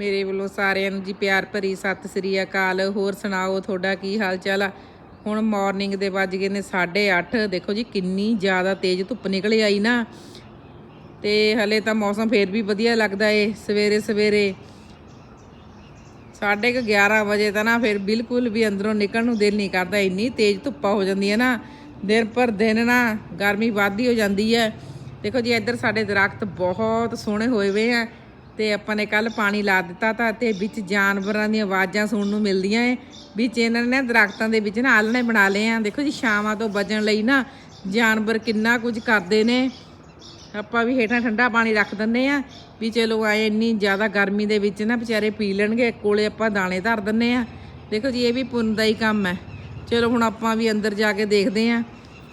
ਮੇਰੇ ਵੱਲੋਂ ਸਾਰਿਆਂ ਨੂੰ ਜੀ ਪਿਆਰ ਭਰੀ ਸਤਿ ਸ੍ਰੀ ਅਕਾਲ। ਹੋਰ ਸੁਣਾਓ, ਤੁਹਾਡਾ ਕੀ ਹਾਲ ਚਾਲ ਆ? ਹੁਣ ਮਾਰਨਿੰਗ ਦੇ ਵੱਜ ਗਏ ਨੇ 8:30 ਦੇਖੋ ਜੀ, ਕਿੰਨੀ ਜ਼ਿਆਦਾ ਤੇਜ਼ ਧੁੱਪ ਨਿਕਲੇ ਆਈ ਨਾ। ਤੇ ਹਲੇ ਤਾਂ ਮੌਸਮ ਫੇਰ ਵੀ ਵਧੀਆ ਲੱਗਦਾ ਏ, ਸਵੇਰੇ ਸਵੇਰੇ। ਸਾਢੇ ਕੁ 11 ਵਜੇ ਤਾਂ ਨਾ ਫਿਰ ਬਿਲਕੁਲ ਵੀ ਅੰਦਰੋਂ ਨਿਕਲਣ ਨੂੰ ਦਿਲ ਨਹੀਂ ਕਰਦਾ, ਇੰਨੀ ਤੇਜ਼ ਧੁੱਪਾ ਹੋ ਜਾਂਦੀ ਹੈ ਨਾ। ਦਿਨ ਪਰ ਦਿਨ ਨਾ ਗਰਮੀ ਵੱਧਦੀ ਹੋ ਜਾਂਦੀ ਹੈ। ਦੇਖੋ ਜੀ, ਇੱਧਰ ਸਾਡੇ ਦਰਖਤ ਬਹੁਤ ਸੋਹਣੇ ਹੋਏ ਹੋਏ ਆ। ਤੇ ਆਪਾਂ ਨੇ ਕੱਲ ਪਾਣੀ ਲਾ ਦਿੱਤਾ ਤਾਂ ਤੇ ਵਿੱਚ ਜਾਨਵਰਾਂ ਦੀਆਂ ਆਵਾਜ਼ਾਂ ਸੁਣਨ ਨੂੰ ਮਿਲਦੀਆਂ ਏ। ਵਿੱਚ ਇਹਨਾਂ ਨੇ ਦਰਖਤਾਂ ਦੇ ਵਿੱਚ ਨਾ ਆਲਣੇ ਬਣਾ ਲਏ ਆ। ਦੇਖੋ ਜੀ, ਛਾਵਾਂ ਤੋਂ ਬਚਣ ਲਈ ਨਾ ਜਾਨਵਰ ਕਿੰਨਾ ਕੁਝ ਕਰਦੇ ਨੇ। ਆਪਾਂ ਵੀ ਹੇਠਾਂ ਠੰਡਾ ਪਾਣੀ ਰੱਖ ਦਿੰਨੇ ਆ ਵੀ ਚਲੋ ਆਏ ਇੰਨੀ ਜ਼ਿਆਦਾ ਗਰਮੀ ਦੇ ਵਿੱਚ ਨਾ ਵਿਚਾਰੇ ਪੀ ਲੈਣਗੇ, ਕੋਲੇ ਆਪਾਂ ਦਾਣੇ ਧਰ ਦਿੰਨੇ ਆ। ਦੇਖੋ ਜੀ, ਇਹ ਵੀ ਪੁੰਨ ਦਾ ਹੀ ਕੰਮ ਹੈ। ਚਲੋ ਹੁਣ ਆਪਾਂ ਵੀ ਅੰਦਰ ਜਾ ਕੇ ਦੇਖਦੇ ਆ।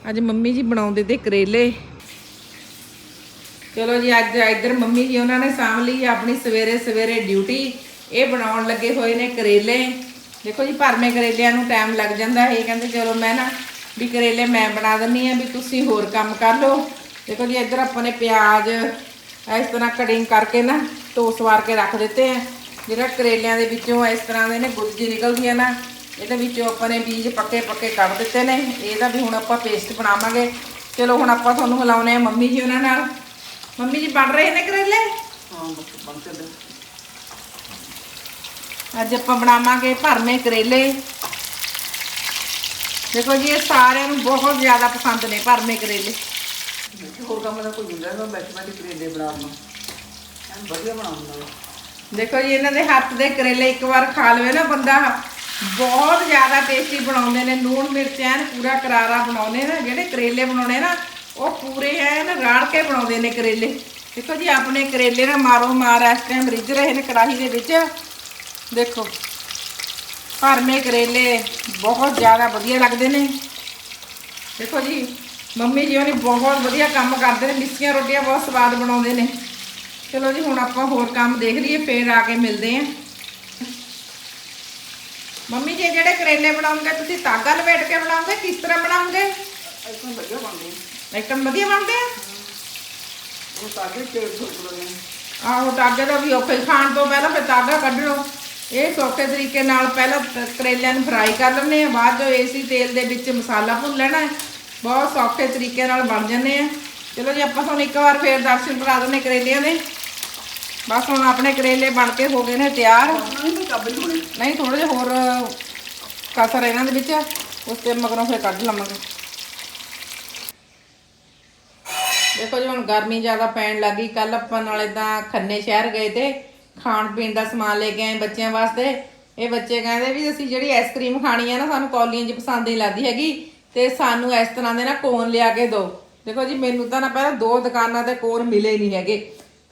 ਅੱਜ ਮੰਮੀ ਜੀ ਬਣਾਉਂਦੇ ਤੇ ਕਰੇਲੇ। ਚਲੋ ਜੀ, ਅੱਜ ਇੱਧਰ ਮੰਮੀ ਜੀ ਉਹਨਾਂ ਨੇ ਸਾਂਭ ਲਈ ਆਪਣੀ ਸਵੇਰੇ ਸਵੇਰੇ ਡਿਊਟੀ। ਇਹ ਬਣਾਉਣ ਲੱਗੇ ਹੋਏ ਨੇ ਕਰੇਲੇ। ਦੇਖੋ ਜੀ ਭਰਮੇ ਕਰੇਲਿਆਂ ਨੂੰ ਟਾਈਮ ਲੱਗ ਜਾਂਦਾ ਹੈ। ਇਹ ਕਹਿੰਦੇ, ਚਲੋ ਮੈਂ ਨਾ ਵੀ ਕਰੇਲੇ ਮੈਂ ਬਣਾ ਦਿੰਨੀ ਆ, ਵੀ ਤੁਸੀਂ ਹੋਰ ਕੰਮ ਕਰ ਲਓ। ਦੇਖੋ ਜੀ, ਇੱਧਰ ਆਪਾਂ ਨੇ ਪਿਆਜ਼ ਇਸ ਤਰ੍ਹਾਂ ਕਟਿੰਗ ਕਰਕੇ ਨਾ ਟੋਸ ਵਾਰ ਕੇ ਰੱਖ ਦਿੱਤੇ ਆ। ਜਿਹੜਾ ਕਰੇਲਿਆਂ ਦੇ ਵਿੱਚੋਂ ਇਸ ਤਰ੍ਹਾਂ ਦੇ ਨੇ ਗੁੱਜੀ ਨਿਕਲਦੀਆਂ ਨਾ, ਇਹਦੇ ਵਿੱਚੋਂ ਆਪਾਂ ਨੇ ਬੀਜ ਪੱਕੇ ਪੱਕੇ ਕੱਢ ਦਿੱਤੇ ਨੇ। ਇਹਦਾ ਵੀ ਹੁਣ ਆਪਾਂ ਪੇਸਟ ਬਣਾਵਾਂਗੇ। ਚਲੋ ਹੁਣ ਆਪਾਂ ਤੁਹਾਨੂੰ ਮਿਲਾਉਨੇ ਆ ਮੰਮੀ ਜੀ ਉਹਨਾਂ ਨਾਲ। ਮੰਮੀ ਜੀ ਬਣ ਰਹੇ ਨੇ ਕਰੇਲੇ? ਹਾਂ ਬਣ ਚੱਲੇ ਅੱਜ ਆਪਾਂ ਬਣਾਵਾਂਗੇ ਭਰਵੇਂ ਕਰੇਲੇ। ਦੇਖੋ ਜੀ ਇਹ ਸਾਰਿਆਂ ਨੂੰ ਬਹੁਤ ਜ਼ਿਆਦਾ ਪਸੰਦ ਨੇ ਭਰਵੇਂ ਕਰੇਲੇ। ਹੋਰ ਕੰਮ ਦਾ ਕੋਈ ਹੁੰਦਾ ਮੈਂ ਬੈਠ ਬੈਠ ਕਰੇਲੇ ਬਣਾਉਣਾ ਐਨ ਵਧੀਆ ਬਣਾਉਂਦਾ ਦੇਖੋ ਜੀ ਇਹਨਾਂ ਦੇ ਹੱਥ ਦੇ ਕਰੇਲੇ ਇੱਕ ਵਾਰ ਖਾ ਲਵੇ ਨਾ ਬੰਦਾ। ਬਹੁਤ ਜ਼ਿਆਦਾ ਟੇਸਟੀ ਬਣਾਉਂਦੇ ਨੇ। ਲੂਣ ਮਿਰਚ ਐਨ ਪੂਰਾ ਕਰਾਰਾ ਬਣਾਉਂਦੇ ਨੇ ਜਿਹੜੇ ਕਰੇਲੇ ਬਣਾਉਣੇ ਨਾ ਉਹ ਪੂਰੇ ਐਨ ਰਾੜ ਕੇ ਬਣਾਉਂਦੇ ਨੇ ਕਰੇਲੇ। ਦੇਖੋ ਜੀ, ਆਪਣੇ ਕਰੇਲੇ ਨਾ ਮਾਰੋ ਮਾਰ, ਇਸ ਟਾਈਮ ਰਿੱਝ ਰਹੇ ਨੇ ਕੜਾਹੀ ਦੇ ਵਿੱਚ। ਦੇਖੋ, ਭਰਮੇ ਕਰੇਲੇ ਬਹੁਤ ਜ਼ਿਆਦਾ ਵਧੀਆ ਲੱਗਦੇ ਨੇ। ਦੇਖੋ ਜੀ, ਮੰਮੀ ਜੀ ਉਹਨੇ ਬਹੁਤ ਵਧੀਆ ਕੰਮ ਕਰਦੇ ਨੇ, ਮਿੱਸੀਆਂ ਰੋਟੀਆਂ ਬਹੁਤ ਸਵਾਦ ਬਣਾਉਂਦੇ ਨੇ। ਚਲੋ ਜੀ, ਹੁਣ ਆਪਾਂ ਹੋਰ ਕੰਮ ਦੇਖ ਲਈਏ, ਫੇਰ ਆ ਕੇ ਮਿਲਦੇ ਆਂ ਮੰਮੀ ਜੀ ਜਿਹੜੇ ਕਰੇਲੇ ਬਣਾਉਂਗੇ, ਤੁਸੀਂ ਤਾਗਾ ਲਪੇਟ ਕੇ ਬਣਾਉਂਗੇ, ਕਿਸ ਤਰ੍ਹਾਂ ਬਣਾਉਂਗੇ? ਐਸਾ ਵਧੀਆ ਬਣਦੇ ਇੱਕਦਮ ਵਧੀਆ ਬਣਦੇ ਆ? ਉਹ ਤੇਲ ਨੇ ਆਹੋ ਤਾਗੇ ਦਾ ਵੀ ਔਖਾ ਖਾਣ ਤੋਂ ਪਹਿਲਾਂ ਫਿਰ ਤਾਗਾ ਕੱਢ ਲਓ ਇਹ ਸੌਖੇ ਤਰੀਕੇ ਨਾਲ ਪਹਿਲਾਂ ਕਰੇਲਿਆਂ ਨੂੰ ਫਰਾਈ ਕਰ ਲੈਣੇ ਆ। ਬਾਅਦ ਜੋ ਏਸੀ ਤੇਲ ਦੇ ਵਿੱਚ ਮਸਾਲਾ ਭੁੰਨ ਲੈਣਾ ਹੈ। ਬਹੁਤ ਸੌਖੇ ਤਰੀਕੇ ਨਾਲ ਬਣ ਜਾਂਦੇ ਆ। ਚਲੋ ਜੀ ਆਪਾਂ ਤੁਹਾਨੂੰ ਇੱਕ ਵਾਰ ਫੇਰ ਦਰਸ਼ਨ ਕਰਾ ਦਿੰਦੇ ਕਰੇਲਿਆਂ ਦੇ। ਬਸ ਹੁਣ ਆਪਣੇ ਕਰੇਲੇ ਬਣ ਕੇ ਹੋ ਗਏ ਨੇ ਤਿਆਰ। ਨਹੀਂ ਥੋੜੇ ਜਿਹਾ ਹੋਰ ਕਸਰ ਇਹਨਾਂ ਦੇ ਵਿੱਚ ਉਸ ਤੇ ਮਗਰੋਂ ਫਿਰ ਕੱਢ ਲਵਾਂਗੇ। ਦੇਖੋ ਜੀ, ਹੁਣ ਗਰਮੀ ਜ਼ਿਆਦਾ ਪੈਣ ਲੱਗੀ ਕੱਲ ਆਪਾਂ ਨਾਲੇ ਤਾਂ ਖੰਨੇ ਸ਼ਹਿਰ ਗਏ ਤੇ ਖਾਣ ਪੀਣ ਦਾ ਸਮਾਨ ਲੈ ਕੇ ਆਏ ਬੱਚਿਆਂ ਵਾਸਤੇ। ਇਹ ਬੱਚੇ ਕਹਿੰਦੇ ਵੀ ਅਸੀਂ ਜਿਹੜੀ ਆਈਸਕ੍ਰੀਮ ਖਾਣੀ ਆ ਨਾ, ਸਾਨੂੰ ਕੌਲੀਆਂ 'ਚ ਪਸੰਦ ਨਹੀਂ ਲੱਗਦੀ ਹੈਗੀ। ਤੇ ਸਾਨੂੰ ਇਸ ਤਰ੍ਹਾਂ ਦੇ ਨਾ ਕੋਨ ਲਿਆ ਕੇ ਦਿਓ ਦੇਖੋ ਜੀ, ਮੈਨੂੰ ਤਾਂ ਨਾ ਪਹਿਲਾਂ ਦੋ ਦੁਕਾਨਾਂ ਤੇ ਕੋਨ ਮਿਲੇ ਨਹੀਂ ਹੈਗੇ।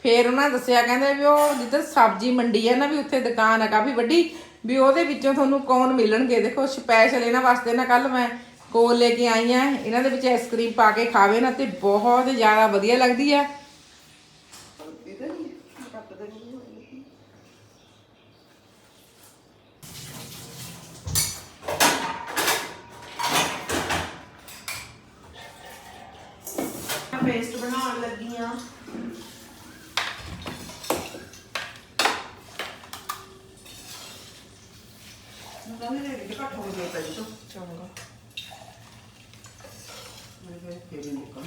ਫੇਰ ਉਹਨਾਂ ਦੱਸਿਆ, ਕਹਿੰਦੇ ਵੀ ਉਹ ਜਿੱਧਰ ਸਬਜ਼ੀ ਮੰਡੀ ਹੈ ਨਾ, ਵੀ ਉੱਥੇ ਦੁਕਾਨ ਹੈ ਕਾਫੀ ਵੱਡੀ, ਵੀ ਉਹਦੇ ਵਿੱਚੋਂ ਤੁਹਾਨੂੰ ਕੌਣ ਮਿਲਣਗੇ। ਦੇਖੋ ਸਪੈਸ਼ਲ ਇਹਨਾਂ ਵਾਸਤੇ ਨਾ ਕੱਲ ਮੈਂ ਕੋਲ ਲੈ ਕੇ ਆਈ ਆ। ਇਹਨਾਂ ਦੇ ਵਿੱਚ ਆਈਸਕ੍ਰੀਮ ਪਾ ਕੇ ਖਾਵੇ ਨਾ ਤੇ ਬਹੁਤ ਜ਼ਿਆਦਾ ਵਧੀਆ ਲੱਗਦੀ ਆ। ਪੇਸਟ ਬਣਾਉਣ ਲੱਗੀ ਆ। ਮੈਂ ਕਹਿੰਦੀ ਨੇ ਘੱਟ ਹੋ ਗਿਆ ਪਈ ਚੰਗਾ। ਮੈਂ ਕਿਹਾ ਫੇਰ ਹੀ ਨਿਕਲ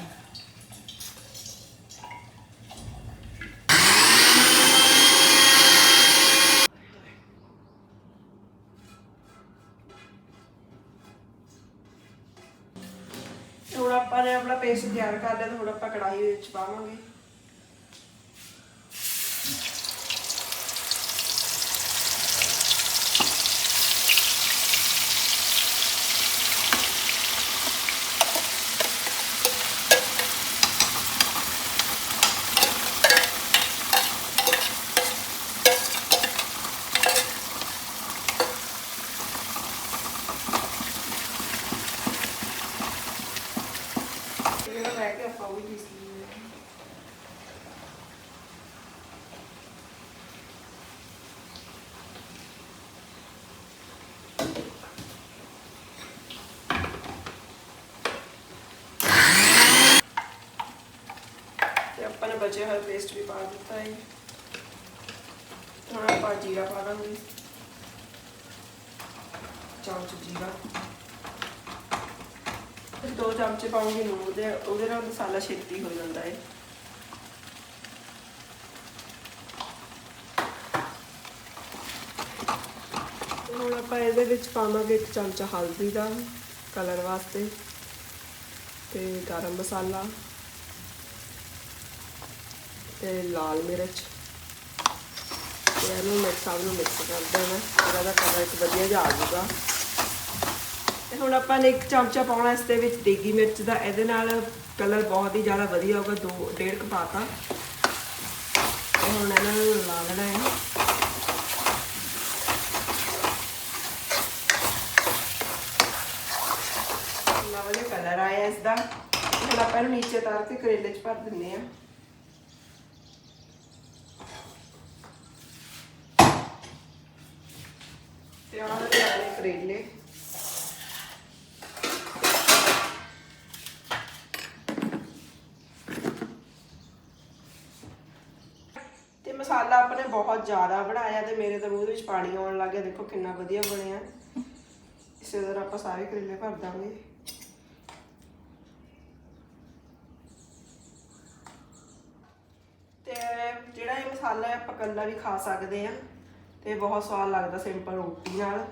ਹੁਣ ਆਪਾਂ ਨੇ ਆਪਣਾ ਪੇਸਟ ਤਿਆਰ ਕਰ ਲਿਆ ਤੇ ਹੁਣ ਆਪਾਂ ਕੜਾਹੀ ਵਿੱਚ ਪਾਵਾਂਗੇ ਜਿਹੜਾ ਰਹਿ ਕੇ ਆਪਾਂ ਉਹ ਵੀ ਪੀਸ ਲਈਏ ਤੇ ਆਪਾਂ ਨੇ ਬਚੇ ਹੋਏ ਪੇਸਟ ਵੀ ਪਾ ਦਿੱਤਾ ਹੈ ਥੋੜਾ ਆਪਾਂ ਜੀਰਾ ਪਾ ਦਾਂਗੇ ਚਮਚ ਜੀਰਾ ਤੇ ਦੋ ਚਮਚੇ ਪਾਉਂਗੀ ਨੂਨ ਦੇ, ਉਹਦੇ ਨਾਲ ਮਸਾਲਾ ਛੇਤੀ ਹੋ ਜਾਂਦਾ ਹੈ ਹੁਣ ਆਪਾਂ ਇਹਦੇ ਵਿੱਚ ਪਾਵਾਂਗੇ ਇੱਕ ਚਮਚਾ ਹਲਦੀ ਦਾ ਕਲਰ ਵਾਸਤੇ ਤੇ ਗਰਮ ਮਸਾਲਾ ਤੇ ਲਾਲ ਮਿਰਚ। ਤੇ ਇਹਨੂੰ ਮਿਕਸ ਸਭ ਨੂੰ ਮਿਕਸ ਕਰ ਦੇਣਾ। ਇਹਦਾ ਕਲਰ ਇੱਕ ਵਧੀਆ ਜਿਹਾ ਆ ਜਾਊਗਾ ਤੇ ਹੁਣ ਆਪਾਂ ਨੇ ਇੱਕ ਚਮਚਾ ਪਾਉਣਾ ਇਸ ਦੇ ਵਿੱਚ ਦੇਗੀ ਮਿਰਚ ਦਾ, ਇਹਦੇ ਨਾਲ ਕਲਰ ਬਹੁਤ ਹੀ ਜ਼ਿਆਦਾ ਵਧੀਆ ਹੋਊਗਾ, ਦੋ, ਡੇਢ ਕੁ ਪਾਤਾ ਹੁਣ ਇਹਨਾਂ ਨੂੰ ਲਾ ਲੈਣਾ ਹੈ। ਕਿੰਨਾ ਵਧੀਆ ਕਲਰ ਆਇਆ ਇਸ ਦਾ ਹੁਣ ਆਪਾਂ ਇਹਨੂੰ ਨੀਚੇ ਤਾਰ ਕੇ ਕਰੇਲੇ 'ਚ ਭਰ ਦਿੰਨੇ ਆ ਤੇ ਆਹ ਨੇ ਆਪਣੇ ਕਰੇਲੇ ਤੇ ਮਸਾਲਾ ਆਪਣੇ ਬਹੁਤ ਜ਼ਿਆਦਾ ਬਣਾਇਆ ਤੇ ਮੇਰੇ ਤਾਂ ਮੂੰਹ ਦੇ ਵਿੱਚ ਪਾਣੀ ਆਉਣ ਲੱਗ ਗਿਆ। ਦੇਖੋ ਕਿੰਨਾ ਵਧੀਆ ਬਣਿਆ। ਇਸੇ ਤਰ੍ਹਾਂ ਆਪਾਂ ਸਾਰੇ ਕਰੇਲੇ ਭਰ ਦਾਂਗੇ। ਤੇ ਜਿਹੜਾ ਇਹ ਮਸਾਲਾ ਹੈ, ਆਪਾਂ ਕੱਲਾ ਵੀ ਖਾ ਸਕਦੇ ਆ ਤੇ ਬਹੁਤ ਸਵਾਦ ਲੱਗਦਾ ਸਿੰਪਲ ਰੋਟੀ ਨਾਲ।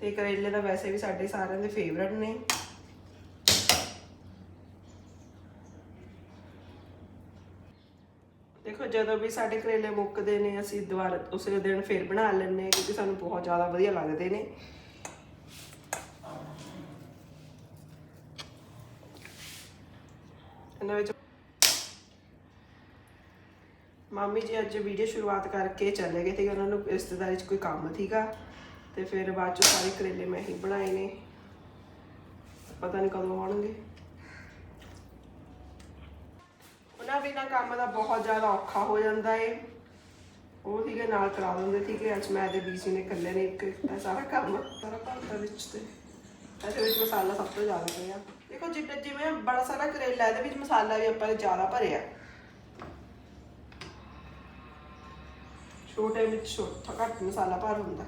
ਤੇ ਕਰੇਲੇ ਤਾਂ ਵੈਸੇ ਵੀ ਸਾਡੇ ਸਾਰਿਆਂ ਦੇ ਫੇਵਰਟ ਨੇ ਦੇਖੋ ਜਦੋਂ ਵੀ ਸਾਡੇ ਕਰੇਲੇ ਮੁੱਕਦੇ ਨੇ, ਅਸੀਂ ਦੁਬਾਰਾ ਉਸੇ ਦਿਨ ਫੇਰ ਬਣਾ ਲੈਂਦੇ ਹਾਂ, ਕਿਉਂਕਿ ਸਾਨੂੰ ਬਹੁਤ ਜ਼ਿਆਦਾ ਵਧੀਆ ਲੱਗਦੇ ਨੇ। ਇਹਨਾਂ ਵਿੱਚ ਮਾਮੀ ਜੀ ਅੱਜ ਵੀਡੀਓ ਸ਼ੁਰੂਆਤ ਕਰਕੇ ਚਲੇ ਗਏ ਤੇ ਉਹਨਾਂ ਨੂੰ ਰਿਸ਼ਤੇਦਾਰੀ 'ਚ ਕੋਈ ਕੰਮ ਸੀਗਾ ਤੇ ਫਿਰ ਬਾਅਦ 'ਚ ਸਾਰੇ ਕਰੇਲੇ ਮੈਂ ਹੀ ਬਣਾਏ ਨੇ। ਪਤਾ ਨਹੀਂ ਕਦੋਂ ਆਉਣਗੇ ਉਹਨਾਂ ਬਿਨਾਂ ਕੰਮ ਦਾ ਬਹੁਤ ਜ਼ਿਆਦਾ ਔਖਾ ਹੋ ਜਾਂਦਾ ਏ। ਉਹ ਸੀਗੇ ਨਾਲ ਕਰਾ ਦਿੰਦੇ ਸੀਗੇ, ਅੱਜ ਮੈਂ ਤੇ ਬੀਸੀ ਨੇ ਇਕੱਲੇ ਨੇ ਇੱਕ ਇਹ ਸਾਰਾ ਕੰਮ। ਸਾਰਾ ਭਰਤਾ ਵਿੱਚ ਤੇ। ਇਹਦੇ ਵਿੱਚ ਮਸਾਲਾ ਸਭ ਤੋਂ ਜ਼ਿਆਦਾ ਪਿਆ। ਦੇਖੋ ਜਿੱਦਾਂ ਜਿਵੇਂ ਬੜਾ ਸਾਰਾ ਕਰੇਲਾ, ਇਹਦੇ ਵਿੱਚ ਮਸਾਲਾ ਵੀ ਆਪਾਂ ਨੇ ਜ਼ਿਆਦਾ ਭਰਿਆ। ਛੋਟੇ ਵਿੱਚ ਛੋਟਾ ਘੱਟ ਮਸਾਲਾ ਭਰ ਹੁੰਦਾ।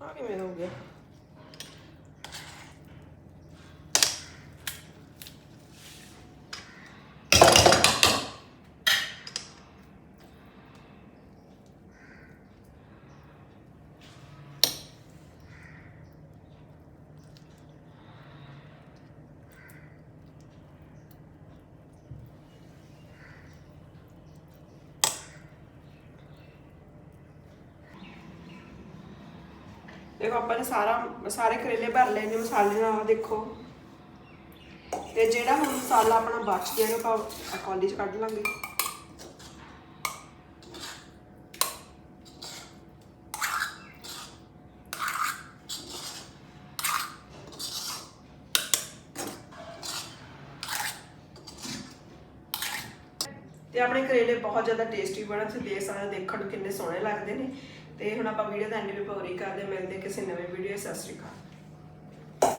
ਆ ਕਿਵੇਂ ਹੋ ਗਿਆ ਦੇਖੋ, ਆਪਾਂ ਨੇ ਸਾਰਾ, ਸਾਰੇ ਕਰੇਲੇ ਭਰ ਲਏ ਨੇ, ਮਸਾਲੇ ਨਾਲ ਦੇਖੋ। ਤੇ ਜਿਹੜਾ ਹੁਣ ਮਸਾਲਾ ਆਪਣਾ ਬਚ ਗਿਆ, ਇਹਨੂੰ ਆਪਾਂ ਕੌਲੀ ਚ ਕੱਢ ਲਾਂਗੇ। ਤੇ ਆਪਣੇ ਕਰੇਲੇ ਬਹੁਤ ਜ਼ਿਆਦਾ ਟੇਸਟੀ ਬਣੇ, ਤੁਸੀਂ ਦੇਖ ਸਕਦੇ ਦੇਖਣ ਨੂੰ ਕਿੰਨੇ ਸੋਹਣੇ ਲੱਗਦੇ ਨੇ। ਤੇ ਹੁਣ ਆਪਾਂ ਵੀਡੀਓ ਦਾ ਐਂਡ ਵੀ ਪੂਰੀ ਕਰਦੇ ਹਾਂ। ਮਿਲਦੇ ਕਿਸੇ ਨਵੇਂ ਵੀਡੀਓ ਸਤਿ ਸ਼੍ਰੀ ਅਕਾਲ